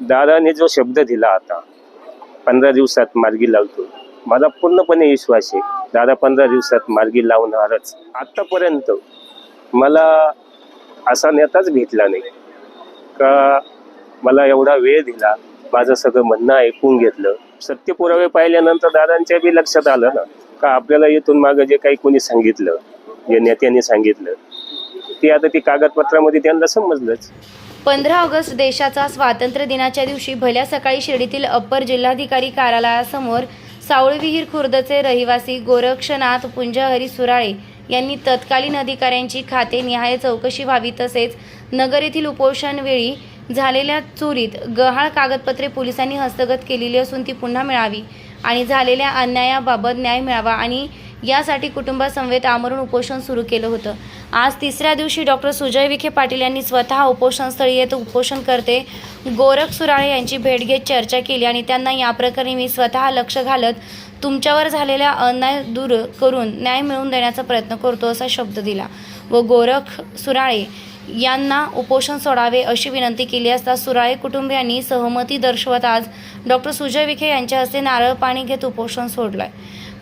दादाने जो शब्द दिला आता पंधरा दिवसात मार्गी लावतो मला पूर्णपणे विश्वास आहे दादा पंधरा दिवसात मार्गी लावणारच. आत्तापर्यंत मला असा नेताच भेटला नाही. का मला एवढा वेळ दिला माझं सगळं म्हणणं ऐकून घेतलं. सत्य पुरावे पाहिल्यानंतर दादांच्या बी लक्षात आलं ना का आपल्याला इथून मागं जे काही कोणी सांगितलं जे नेत्यांनी सांगितलं ते आता ती कागदपत्रामध्ये त्यांना समजलंच. पंधरा ऑगस्ट देशाचा स्वातंत्र्य दिनाच्या दिवशी भल्या सकाळी शिर्डीतील अप्पर जिल्हाधिकारी कार्यालयासमोर सावळविहीर खुर्दचे रहिवासी गोरक्षनाथ पुंजहरी सुराळे यांनी तत्कालीन अधिकाऱ्यांची खाते निहाय चौकशी व्हावी तसेच नगर येथील उपोषणवेळी झालेल्या चोरीत गहाळ कागदपत्रे पोलिसांनी हस्तगत केलेली असून ती पुन्हा मिळावी आणि झालेल्या अन्यायाबाबत न्याय मिळावा आणि यासाठी कुटुंबासमवेत आमरण उपोषण सुरू केलं होतं. आज तिसऱ्या दिवशी डॉक्टर सुजय विखे पाटील यांनी स्वतः उपोषणस्थळी येत उपोषण करते. गोरख सुराळे यांची भेट घेत चर्चा केली आणि त्यांना या प्रकरणी मी स्वतः लक्ष घालत तुमच्यावर झालेला अन्याय दूर करून न्याय मिळवून देण्याचा प्रयत्न करतो असा शब्द दिला व गोरख सुराळे यांना उपोषण सोडावे अशी विनंती केली असता सुराळे कुटुंबियांनी सहमती दर्शवत आज डॉक्टर सुजय विखे यांच्या हस्ते नारळ पाणी घेत उपोषण सोडलंय.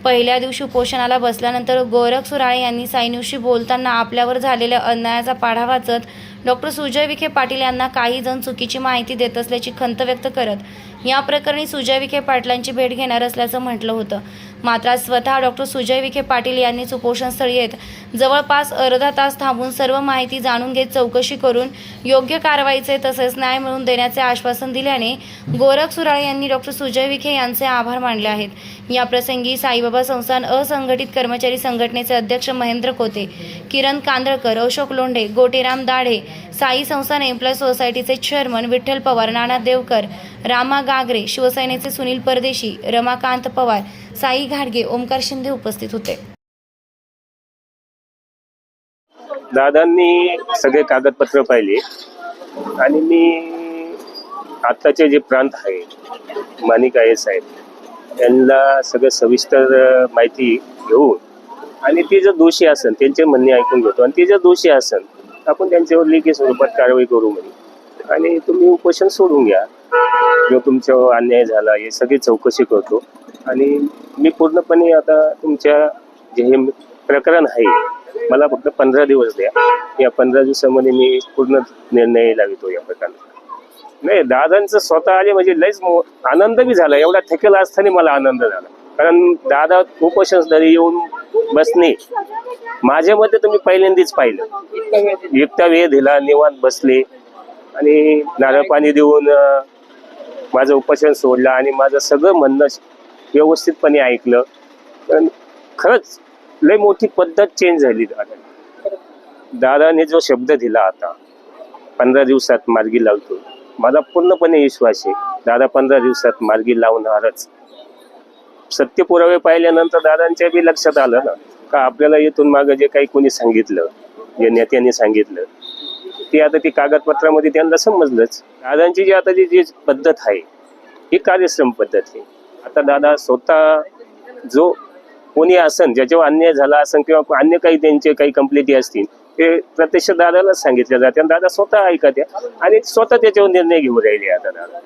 पहिल्या दिवशी उपोषणाला बसल्यानंतर गोरख सुराळे यांनी सायन्यूशी बोलताना आपल्यावर झालेल्या अन्यायाचा पाढा वाचत डॉक्टर सुजय विखे पाटील यांना काही जण चुकीची माहिती देत असल्याची खंत व्यक्त करत या प्रकरणी सुजय विखे पाटलांची भेट घेणार असल्याचं म्हटलं होतं. मात्र स्वतः डॉक्टर सुजय विखे पाटील यांनी उपोषणस्थळी येत जवळपास अर्धा तास थांबून सर्व माहिती जाणून घेत चौकशी करून योग्य कारवाईचे तसेच न्याय मिळवून देण्याचे आश्वासन दिल्याने गोरख सुराळे यांनी डॉक्टर सुजय विखे यांचे आभार मानले आहेत. या प्रसंगी साईबाबा संस्थान असंघटित कर्मचारी संघटनेचे अध्यक्ष महेंद्र कोते किरण कांदळकर अशोक लोंढे गोटेराम दाढे साई संस्थान एम्प्लॉय सोसायटीचे चेअरमन विठ्ठल पवार नाना देवकर रामा गागरे शिवसेनेचे सुनील परदेशी रमाकांत पवार साई घाडगे ओमकार शिंदे उपस्थित होते. दादांनी सगळे कागदपत्र पाहिले आणि मी आत्ताचे जे प्रांत आहे माणिक आय एस आहेत यांना सगळं सविस्तर माहिती घेऊन आणि ते जर दोषी असन त्यांचे म्हणणे ऐकून घेतो. आणि ते जर दोषी असन आपण त्यांच्यावर लेखी स्वरूपात कारवाई करू म्हणे. आणि तुम्ही उपोषण सोडून घ्या. जो तुमच्यावर अन्याय झाला हे सगळी चौकशी करतो. आणि मी पूर्णपणे आता तुमच्या जे हे प्रकरण आहे मला फक्त पंधरा दिवस द्या. या पंधरा दिवसामध्ये मी पूर्ण निर्णय लावितो या प्रकरणात नाही दादांचं स्वतः आले म्हणजे लयच मो- आनंद बी झाला. एवढा थकेल असताना मला आनंद झाला. कारण दादा उपोषणस्थळी येऊन बसणे माझ्या मते तुम्ही पहिल्यांदाच पाहिलं. युक्त्या वेळ दिला निवांत बसले. आणि नारळ पाणी देऊन माझं उपोषण सोडलं आणि माझं सगळं म्हणणं व्यवस्थितपणे ऐकलं पण खरंच लय मोठी पद्धत चेंज झाली दादा दादाने जो शब्द दिला आता पंधरा दिवसात मार्गी लावतो मला पूर्णपणे विश्वास आहे दादा पंधरा दिवसात मार्गी लावणारच. सत्य पुरावे पाहिल्यानंतर दादांच्या बी लक्षात आलं ना का आपल्याला इथून मागं जे काही कोणी सांगितलं जे नेत्यांनी सांगितलं ते आता ती कागदपत्रामध्ये त्यांना समजलंच. दादांची जी आता जी जी पद्धत आहे ही कार्यश्रम पद्धत आहे. आता दादा स्वतः जो कोणी असन ज्याच्यावर अन्याय झाला असन किंवा अन्य काही त्यांचे काही कंप्लेंटी असतील ते प्रत्यक्ष दादालाच सांगितलं जाते आणि दादा स्वतः ऐकत आणि स्वतः त्याच्यावर निर्णय घेऊन राहिले आता दादा.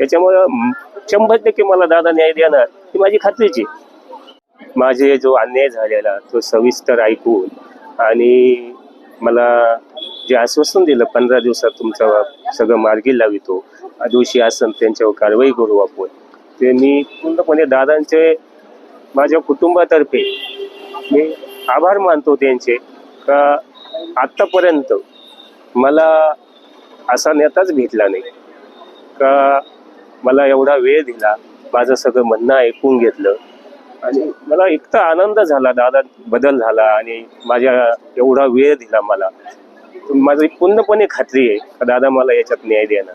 त्याच्यामुळं शंभर टक्के मला दादा न्याय देणार ही माझी खात्रीची माझे जो अन्याय झालेला तो सविस्तर ऐकून आणि मला जे आश्वासन दिलं पंधरा दिवसात तुमचा सगळं मार्गी लावितो. दोषी आसन त्यांच्यावर कारवाई करू आपण. ते मी पूर्णपणे दादांचे माझ्या कुटुंबातर्फे मी आभार मानतो त्यांचे. का आत्तापर्यंत मला असा नेताच भेटला नाही. का मला एवढा वेळ दिला माझं सगळं म्हणणं ऐकून घेतलं. आणि मला इतका आनंद झाला दादा बदल झाला आणि माझ्या एवढा वेळ दिला मला. माझी पूर्णपणे खात्री आहे का दादा मला याच्यात न्याय देणार.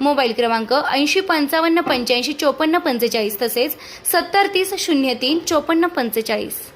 मोबाईल क्रमांक ऐंशी पंचावन्न पंच्याऐंशी चोपन्न पंचेचाळीस तसेच सत्तर तीस शून्य तीन चोपन्न पंचेचाळीस.